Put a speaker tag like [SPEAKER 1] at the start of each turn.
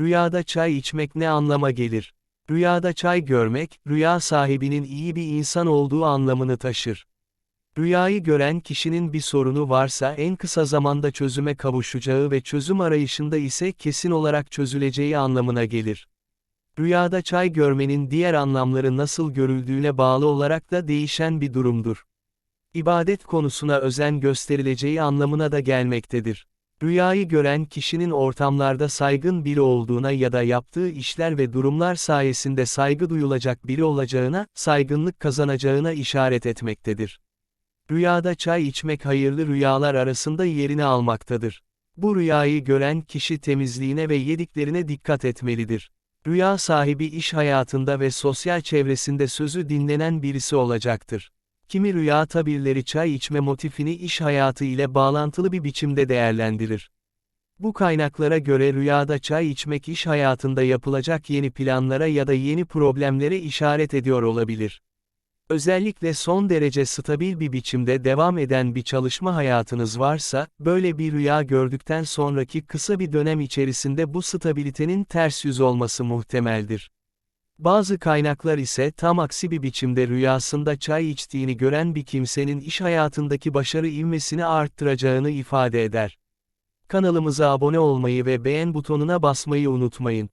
[SPEAKER 1] Rüyada çay içmek ne anlama gelir? Rüyada çay görmek, rüya sahibinin iyi bir insan olduğu anlamını taşır. Rüyayı gören kişinin bir sorunu varsa en kısa zamanda çözüme kavuşacağı ve çözüm arayışında ise kesin olarak çözüleceği anlamına gelir. Rüyada çay görmenin diğer anlamları nasıl görüldüğüne bağlı olarak da değişen bir durumdur. İbadet konusuna özen gösterileceği anlamına da gelmektedir. Rüyayı gören kişinin ortamlarda saygın biri olduğuna ya da yaptığı işler ve durumlar sayesinde saygı duyulacak biri olacağına, saygınlık kazanacağına işaret etmektedir. Rüyada çay içmek hayırlı rüyalar arasında yerini almaktadır. Bu rüyayı gören kişi temizliğine ve yediklerine dikkat etmelidir. Rüya sahibi iş hayatında ve sosyal çevresinde sözü dinlenen birisi olacaktır. Kimi rüya tabirleri çay içme motifini iş hayatı ile bağlantılı bir biçimde değerlendirir. Bu kaynaklara göre rüyada çay içmek iş hayatında yapılacak yeni planlara ya da yeni problemlere işaret ediyor olabilir. Özellikle son derece stabil bir biçimde devam eden bir çalışma hayatınız varsa, böyle bir rüya gördükten sonraki kısa bir dönem içerisinde bu stabilitenin ters yüz olması muhtemeldir. Bazı kaynaklar ise tam aksi bir biçimde rüyasında çay içtiğini gören bir kimsenin iş hayatındaki başarı ivmesini arttıracağını ifade eder. Kanalımıza abone olmayı ve beğen butonuna basmayı unutmayın.